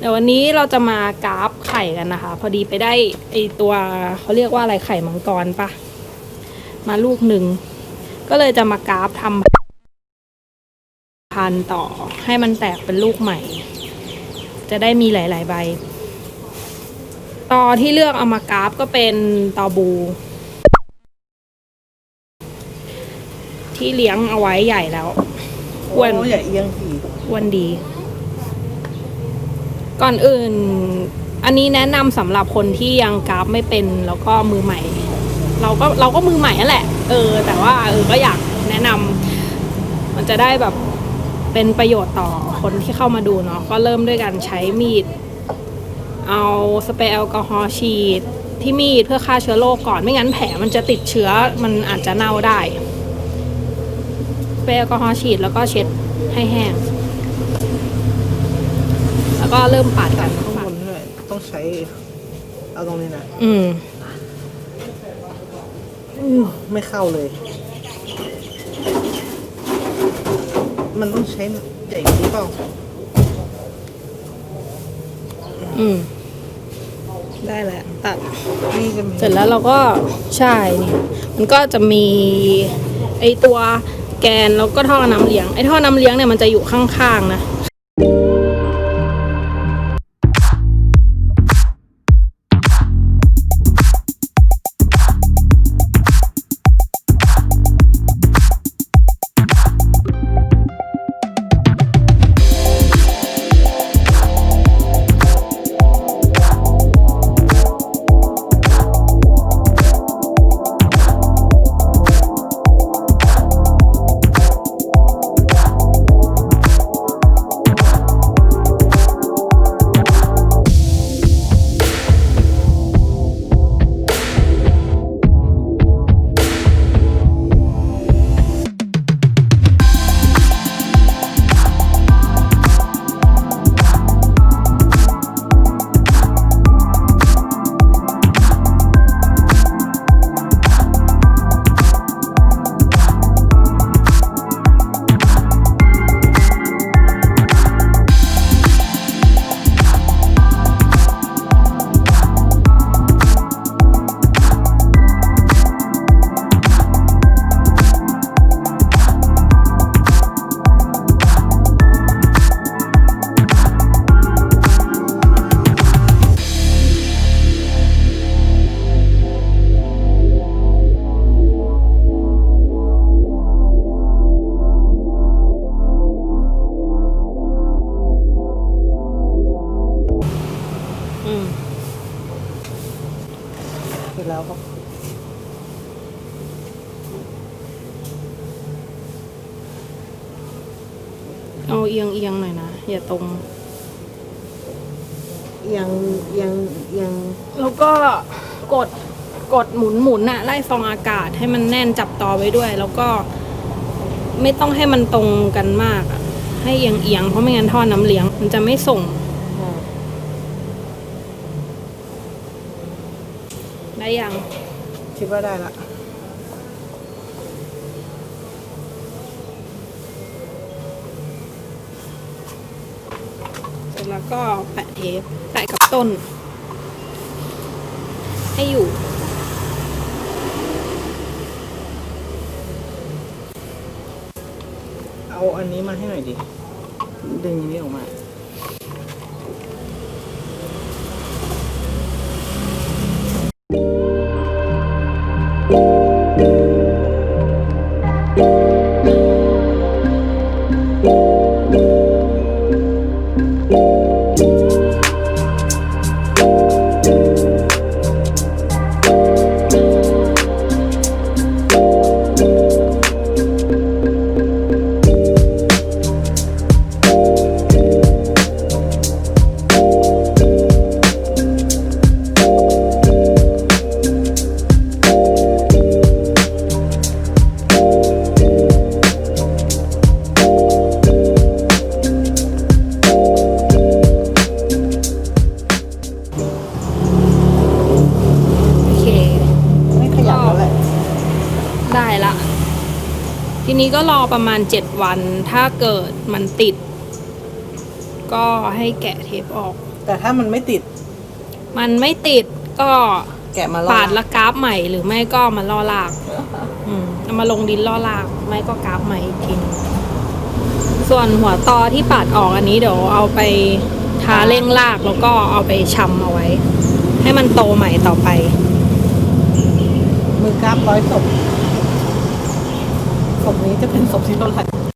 เดี๋ยววันนี้เราจะมากราฟไข่กันนะคะ พอดีไปได้ไอตัวเขาเรียกว่าอะไรไข่มังกรปะมาลูกหนึ่ง ก็เลยจะมากราฟทำพันธุ์ต่อให้มันแตกเป็นลูกใหม่ จะได้มีหลาย ๆ ใบ ตอที่เลือกเอามากราฟก็เป็นตอบู ที่เลี้ยงเอาไว้ใหญ่แล้วอ้วนโอย่าเอียงสิอ้วนดี ก่อนอื่น อันนี้แนะนำสำหรับคนที่ยังกราฟไม่เป็นแล้วก็มือใหม่ เราก็เราก็มือใหม่นั่นแหละ เออ แต่ว่าเออก็อยากแนะนำมันจะได้แบบเป็นประโยชน์ต่อคนที่เข้ามาดูเนาะก็เริ่มด้วยการใช้มีด เอาสเปรย์แอลกอฮอล์ฉีดที่มีดเพื่อฆ่าเชื้อโรคก่อนไม่งั้นแผลมันจะติดเชื้อมันอาจจะเน่าได้ สเปรย์แอลกอฮอล์ฉีดแล้วก็เช็ดให้แห้ง แล้วก็เริ่มปาดกัน ข้างบนด้วยต้องใช้ เอาตรงนี้นะ อืมอืมไม่เข้าเลย มันต้องใช้ใหญ่กว่านี้เปล่าอืม ได้แล้วตัด นี่จะมีเสร็จแล้วเราก็ใช่นี่มันก็จะมี ไอตัวแกนแล้วก็ท่อน้ำเลี้ยง ไอท่อน้ำเลี้ยงเนี่ยมันจะอยู่ข้างๆนะอื เสร็จแล้วครับเอาเอียงเอียงๆหน่อยนะ อย่าตรง เอียงเอียงเอียงแล้วก็กดกดหมุนหมุนๆน่ะไล่ฟองอากาศให้มันแน่นจับต่อไว้ด้วย แล้วก็ไม่ต้องให้มันตรงกันมากอะให้เอียงเอียงๆเพราะไม่งั้นท่อน้ำเลี้ยง มันจะไม่ส่ง อ่า ได้ยัง คิดว่าได้ละเสร็จแล้วก็แปะเทปแปะกับต้น ให้อยู่เอาอันนี้มาให้หน่อยดิ ดึงอันนี้ออกมา โนี้ก็รอประมาณเจ็ดวัน ถ้าเกิดมันติด ก็ให้แกะเทปออก แต่ถ้ามันไม่ติด มันไม่ติดก็แกะมาลองปาดละกราฟใหม่หรือไม่ก็มาล่อลากอืมเอามาลงดินล่อลากไม่ก็กราฟใหม่อีกทีหนึงส่วนหัวตอที่ปาดออกอันนี้เดี๋ยวเอาไปทาเร่งรากแล้วก็เอาไปชำเอาไว้ ให้มันโตใหม่ต่อไป มือกราฟร้อยศพ ศพนี้จะเป็นศพที่เท่าไหร่